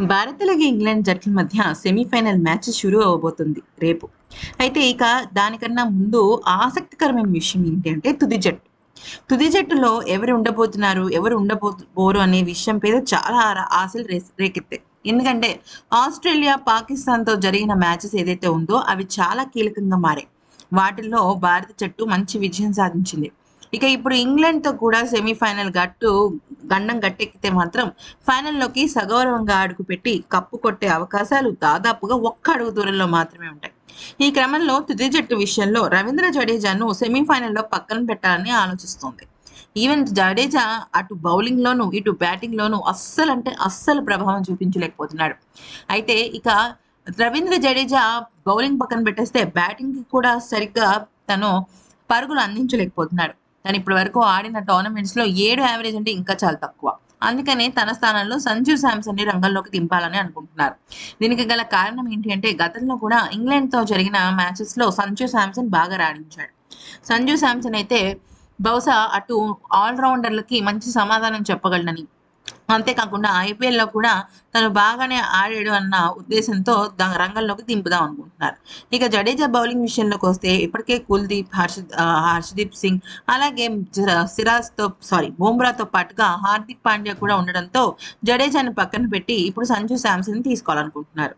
భారత్ అలాగే ఇంగ్లాండ్ జట్ల మధ్య సెమీఫైనల్ మ్యాచ్ షురూ అవబోతుంది రేపు. అయితే ఇక దానికన్నా ముందు ఆసక్తికరమైన విషయం ఏంటి అంటే తుది జట్టు. తుది జట్టులో ఎవరు ఉండబోతున్నారు ఎవరు ఉండబోరు అనే విషయం మీద చాలా ఆశలు రేస్- రేకెత్తాయి. ఎందుకంటే ఆస్ట్రేలియా పాకిస్తాన్తో జరిగిన మ్యాచెస్ ఏదైతే ఉందో అవి చాలా కీలకంగా మారాయి. వాటిల్లో భారత జట్టు మంచి విజయం సాధించింది. ఇక ఇప్పుడు ఇంగ్లాండ్తో కూడా సెమీఫైనల్ గట్టు గండం గట్టెక్కితే మాత్రం ఫైనల్లోకి సగౌరవంగా అడుగుపెట్టి కప్పు కొట్టే అవకాశాలు దాదాపుగా ఒక్క అడుగు దూరంలో మాత్రమే ఉంటాయి. ఈ క్రమంలో తుది జట్టు విషయంలో రవీంద్ర జడేజాను సెమీఫైనల్లో పక్కన పెట్టాలని ఆలోచిస్తోంది. ఈవెన్ జడేజా అటు బౌలింగ్లోనూ ఇటు బ్యాటింగ్లోనూ అస్సలు అంటే అస్సలు ప్రభావం చూపించలేకపోతున్నాడు. అయితే ఇక రవీంద్ర జడేజా బౌలింగ్ పక్కన పెట్టేస్తే బ్యాటింగ్కి కూడా సరిగ్గా తను పరుగులు అందించలేకపోతున్నాడు. తను ఇప్పటి వరకు ఆడిన టోర్నమెంట్స్లో ఏడు యావరేజ్ అంటే ఇంకా చాలా తక్కువ. అందుకనే తన స్థానంలో సంజు శాంసన్ని రంగంలోకి దింపాలని అనుకుంటున్నారు. దీనికి గల కారణం ఏంటి అంటే గతంలో కూడా ఇంగ్లాండ్తో జరిగిన మ్యాచెస్లో సంజు శాంసన్ బాగా రాణించాడు. సంజు శాంసన్ అయితే బహుశా అటు ఆల్రౌండర్లకి మంచి సమాధానం చెప్పగలనని అంతేకాకుండా ఐపీఎల్లో కూడా తను బాగానే ఆడాడు అన్న ఉద్దేశంతో దాని రంగంలోకి దింపుదాం అనుకుంటున్నారు. ఇక జడేజా బౌలింగ్ విషయంలోకి వస్తే ఇప్పటికే కుల్దీప్ హర్ష హర్షదీప్ సింగ్ అలాగే సిరాజ్తో సారీ బుమ్రాతో పాటుగా హార్దిక్ పాండ్యా కూడా ఉండడంతో జడేజాని పక్కన పెట్టి ఇప్పుడు సంజు శాంసన్ తీసుకోవాలనుకుంటున్నారు.